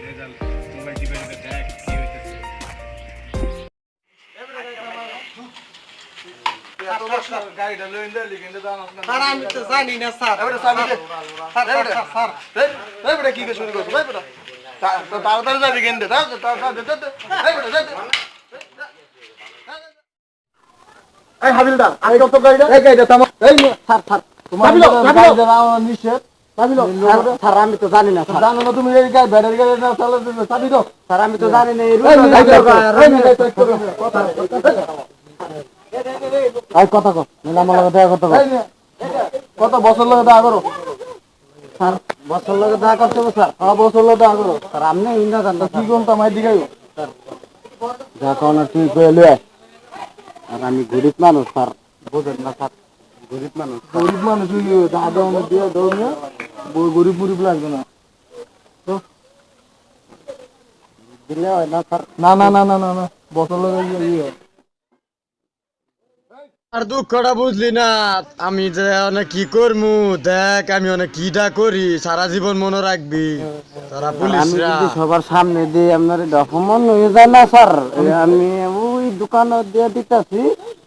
Result তোমরা জীবনে দেখ কি হইতেছে তাড়াতাড়ি যাবি কেন্দ্রে হাবিলদার আমি কত গাড়িটা এই গাড়িটা তোমার এই স্যার স্যার তোমার নিষেধ স্যার, স্যার আমি তো জানি না স্যার। জানো না তুমি এই গাড়ি ব্যাটারি গাড়ি না চালাতে চাবি দাও। স্যার আমি তো জানি না এই কথা কো নিলাম আমার দেখা কথা কো এই নে, কত বছর লাগে দেখা করো? স্যার বছর লাগে দেখা করতে হবে স্যার। হ্যাঁ বছর লাগে দেখা করো? স্যার আপনি ইন্দা জানতো কি কোন তামাই দিগাইও যা কোন ঠিক হয়ে লয়ে। আর আমি গরিব মানুষ স্যার। বুঝেন না স্যার। গরিব মানুষ গরিব মানুষ দাদা দিয়ে গরিব মুরিব লাগবে না। দিলে হয় না স্যার? না না না না না না। বছর ইয়ে আর দুঃখটা বুঝলি না আমি যে অনেক কি করমু? দেখ আমি অনেক কিটা করি সারা জীবন মনে রাখবি। তারা পুলিশরা। সবার সামনে দিয়ে আপনার অপমান হয়ে যায় না স্যার আমি ওই দোকানে দিয়ে দিতেছি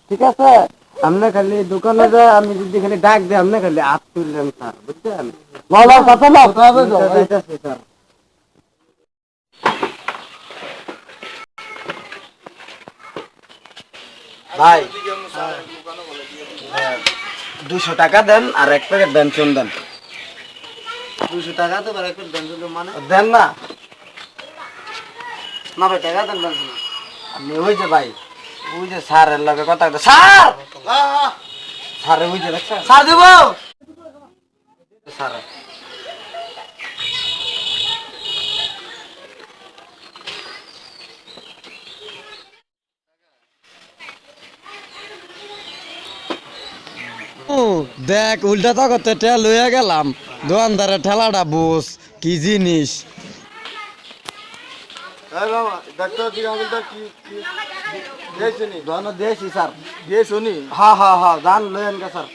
ঠিক আছে? আপনি খালি দোকানে যায় আমি যদি খালি ডাক দিই আপনি খালি হাত তুললেন স্যার বুঝছেন? বলার কথা? যাইতেছি স্যার। ভাই দুশো টাকা দেন আর এক প্যাকেট বেঞ্চন দেন। দুশো টাকা তো এক প্যাকেট মানে? দেন না। না ভাই টাকা দেন বেঞ্চন আপনি ওই যে ভাই ওই যে স্যারের লগে কথা স্যার! দেব। দেখ উল্টা তো করতে ঠেলা লইয়া গেলাম। দোকানদারে ঠেলাটা বুঝ কি জিনিস। এই বাবা ডাক্তার দিকে আমাদের কি? কি দিয়েছে নি দোকান দিয়েছি স্যার দিয়েছ নি দান লয়েন গে স্যার।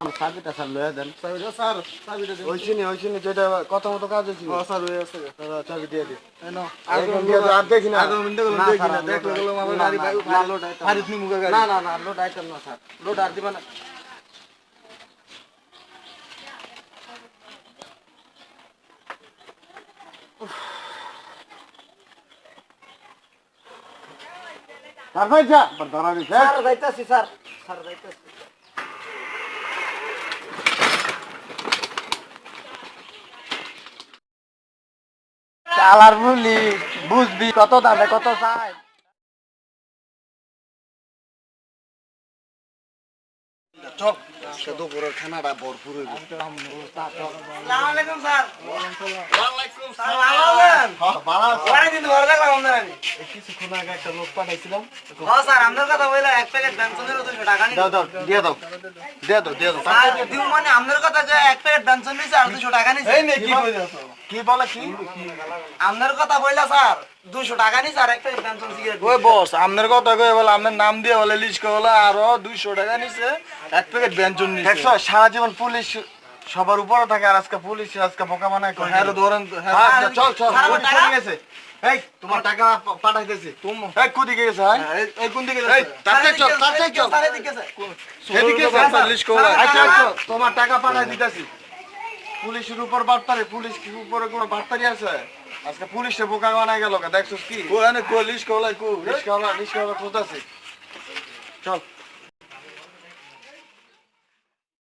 আমার সাবিটা স্যার লয়ে দেন। চাবিটা স্যার চাবিটা দিন। হইছে নি হইছে নি যেটা কথা মতো কাজ হয়ে দাদা চাবি দিয়ে দেখি না না, না লোড আইটেম না স্যার। লোড আর দিবা না। স্যার ভাই যা ধরা দিছে স্যার যাইতাছি স্যার স্যার যাইতাছি চালার বলি বুঝবি কত দামে কত চাই চল দুপুরের খানাটা ভরপুর আপনার কথা বলে এক প্যাকেট বেনসনের দুশো টাকা নিন দাও দাও দিয়ে দাও দিয়ে দাও দিয়ে দাও স্যার টাকা আপনার কথা বলে আপনার নাম দিয়ে বলে লিস্ট করে বলে আরও দুইশো টাকা নিছে। এক প্যাকেট ব্যঞ্জন দেখছ সারা জীবন পুলিশ সবার উপরে থাকে আর আজকে পুলিশ আজকে বোকা বানায় করে হ্যাঁ ধরেন হ্যাঁ চল চল এই তোমার টাকা পাঠাইতেছি। এই কোন দিকে গেছে হ্যাঁ? এই কোন দিকে গেছে এই চল তাড়াতাড়ি চল এদিকে স্যার, চল লিস্ট করে স্যার, আচ্ছা আচ্ছা তোমার টাকা পাঠাই দিতেছি। পুলিশের উপর বার্তারে পুলিশ কি উপরে কোনো বার্তারি আছে? আজকে পুলিশে বোকা বানায় গেল দেখছস কি? লিস্ট কলাই কো। লিস্ট কলা কোথাছে চল।